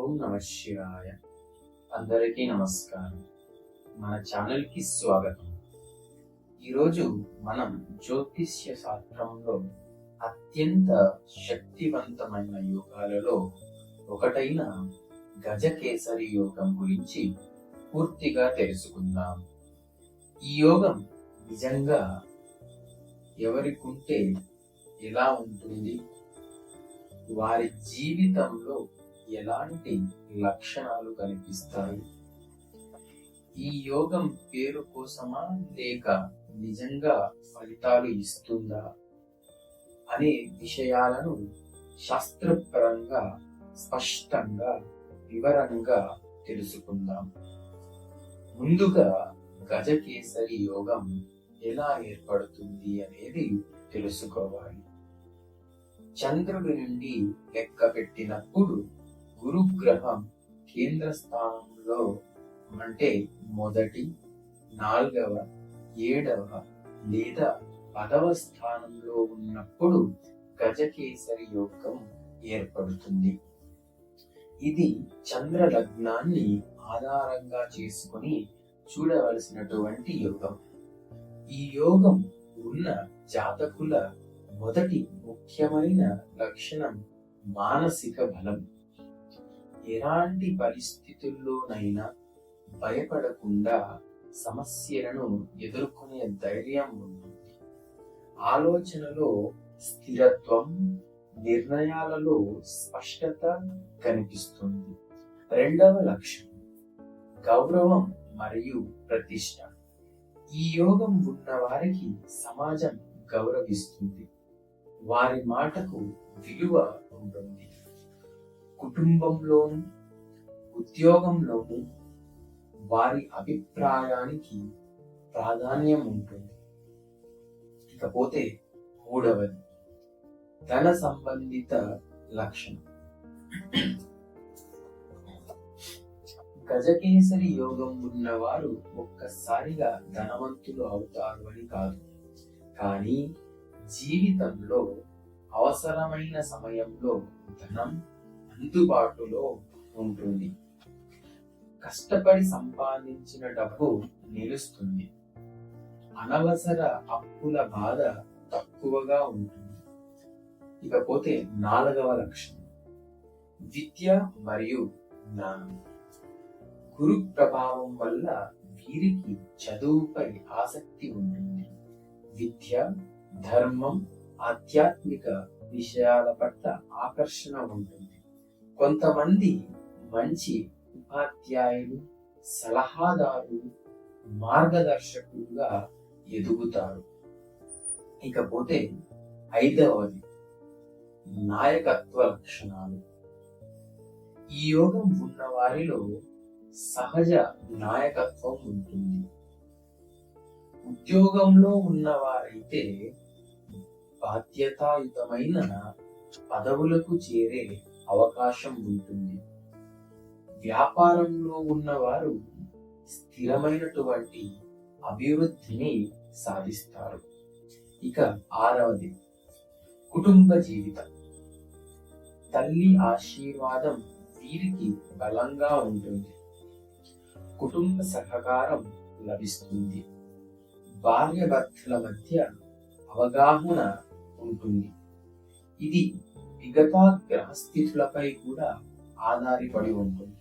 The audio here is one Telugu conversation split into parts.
ఓం నమ శివాయ. అందరికీ నమస్కారం. మన ఛానల్కి స్వాగతం. ఈరోజు మనం జ్యోతిష్య శాస్త్రంలో అత్యంత శక్తివంతమైన యోగాలలో ఒకటైన గజకేసరి యోగం గురించి పూర్తిగా తెలుసుకుందాం. ఈ యోగం నిజంగా ఎవరికుంటే ఎలా ఉంటుంది? వారి జీవితంలో ఎలాంటి లక్షణాలు కనిపిస్తాయి? ఈ యోగం పేరు కోసమా లేక నిజంగా ఫలితాలు ఇస్తుందా అనే విషయాలను శాస్త్రపరంగా స్పష్టంగా వివరంగా తెలుసుకుందాం. ముందుగా గజకేసరి యోగం ఎలా ఏర్పడుతుంది అనేది తెలుసుకోవాలి. చంద్రుడి నుండి లెక్క పెట్టినప్పుడు గురుగ్రహం కేంద్ర స్థానంలో అంటే మొదటి నాలుగవ ఏడవ లేదా పదవ స్థానంలో ఉన్నప్పుడు గజకేసరి యోగం ఏర్పడుతుంది. ఇది చంద్ర లగ్నాన్ని ఆధారంగా చేసుకుని చూడవలసినటువంటి యోగం. ఈ యోగం ఉన్న జాతకుల మొదటి ముఖ్యమైన లక్షణం మానసిక బలం. ఎలాంటి పరిస్థితుల్లోనైనా భయపడకుండా సమస్యలను ఎదుర్కొనే ధైర్యం ఉంటుంది ఆలోచనలో స్థిరత్వం నిర్ణయాలలో స్పష్టత కనిపిస్తుంది. రెండవ లక్ష్యం గౌరవం మరియు ప్రతిష్ట. ఈ యోగం ఉన్న వారికి సమాజం గౌరవిస్తుంది. వారి మాటకు విలువ ఉంటుంది. కుటుంబంలోను ఉద్యోగంలోను వారి అభిప్రాయానికి ప్రాధాన్యం ఉంటుంది. ఇకపోతే మూడవది ధన సంబంధిత లక్షణం. గజకేసరి యోగం ఉన్నవారు ఒక్కసారిగా ధనవంతులు అవుతారు అని కాదు. కానీ జీవితంలో అవసరమైన సమయంలో ధనం అందుబాటులో ఉంటుంది. కష్టపడి సంపాదించిన డబ్బు నిలుస్తుంది. అనవసర అప్పుల బాధ తక్కువగా ఉంటుంది. ఇకపోతే నాలుగవ లక్షణం. విద్య మరియు జ్ఞానం. గురు ప్రభావం వల్ల వీరికి చదువుపై ఆసక్తి ఉంటుంది. విద్య ధర్మం ఆధ్యాత్మిక విషయాల పట్ల ఆకర్షణ ఉంటుంది. కొంతమంది మంచి ఉపాధ్యాయులు సలహాదారులు మార్గదర్శకులుగా ఎదుగుతారు. ఇకపోతే ఐదవది నాయకత్వ లక్షణాలు. ఈ యోగం ఉన్న వారిలో సహజ నాయకత్వం ఉంటుంది. ఉద్యోగంలో ఉన్నవారైతే బాధ్యతాయుతమైన పదవులకు చేరే అవకాశం ఉంటుంది. వ్యాపారంలో ఉన్నవారు స్థిరమైనటువంటి అభివృద్ధిని సాధిస్తారు. ఇక ఆరవది కుటుంబ జీవితం. తల్లి ఆశీర్వాదం వీరికి బలంగా ఉంటుంది. కుటుంబ సహకారం లభిస్తుంది. భార్య భర్తల మధ్య అవగాహన ఉంటుంది. ఇది మిగతా గ్రహస్థితులపై కూడా ఆధారపడి ఉంటుంది.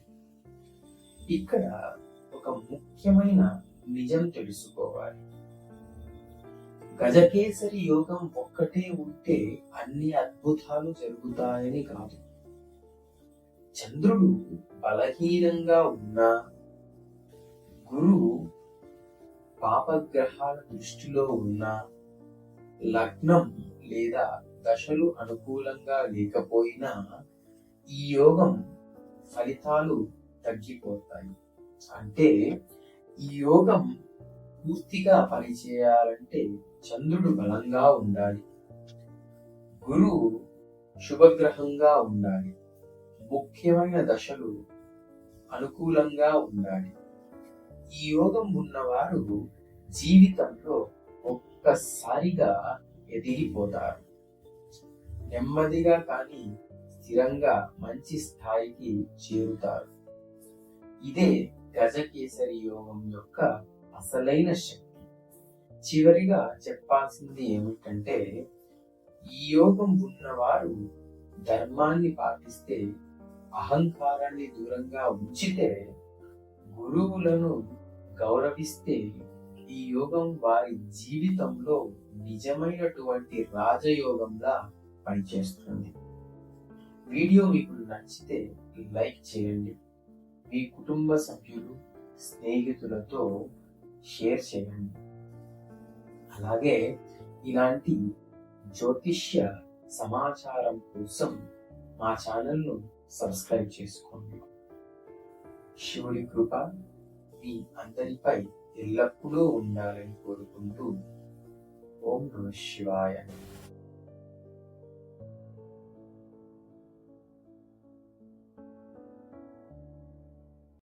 ఇక్కడ ఒక ముఖ్యమైన నిజం తెలుసుకోవాలి. గజకేసరి యోగం ఒక్కటే ఉంటే అన్ని అద్భుతాలు జరుగుతాయని కాదు. చంద్రుడు బలహీనంగా ఉన్నా గురువు పాపగ్రహాల దృష్టిలో ఉన్నా లగ్నం లేదా దశలు అనుకూలంగా లేకపోయినా ఈ యోగం ఫలితాలు తగ్గిపోతాయి. అంటే ఈ యోగం పూర్తిగా పనిచేయాలంటే చంద్రుడు బలంగా ఉండాలి. గురువు శుభగ్రహంగా ఉండాలి. ముఖ్యమైన దశలు అనుకూలంగా ఉండాలి. ఈ యోగం ఉన్నవారు జీవితంలో ఒక్కసారిగా ఎదిగిపోతారు. నెమ్మదిగా కానీ స్థిరంగా మంచి స్థాయికి చేరుతారు. ఇదే గజకేసరి యోగం యొక్క అసలైన శక్తి. చివరిగా చెప్పాల్సింది ఏమిటంటే ఈ యోగం ఉన్నవారు ధర్మాన్ని పాటిస్తే అహంకారాన్ని దూరంగా ఉంచితే గురువులను గౌరవిస్తే ఈ యోగం వారి జీవితంలో నిజమైనటువంటి రాజయోగంలా పనిచేస్తుంది. వీడియో మీకు నచ్చితే లైక్ చేయండి. మీ కుటుంబ సభ్యులు స్నేహితులతో షేర్ చేయండి. అలాగే ఇలాంటి జ్యోతిష్య సమాచారం కోసం మా ఛానల్ను సబ్స్క్రైబ్ చేసుకోండి. శివుడి కృప మీ అందరిపై ఎల్లప్పుడూ ఉండాలని కోరుకుంటూ ఓం నమ శివాయ.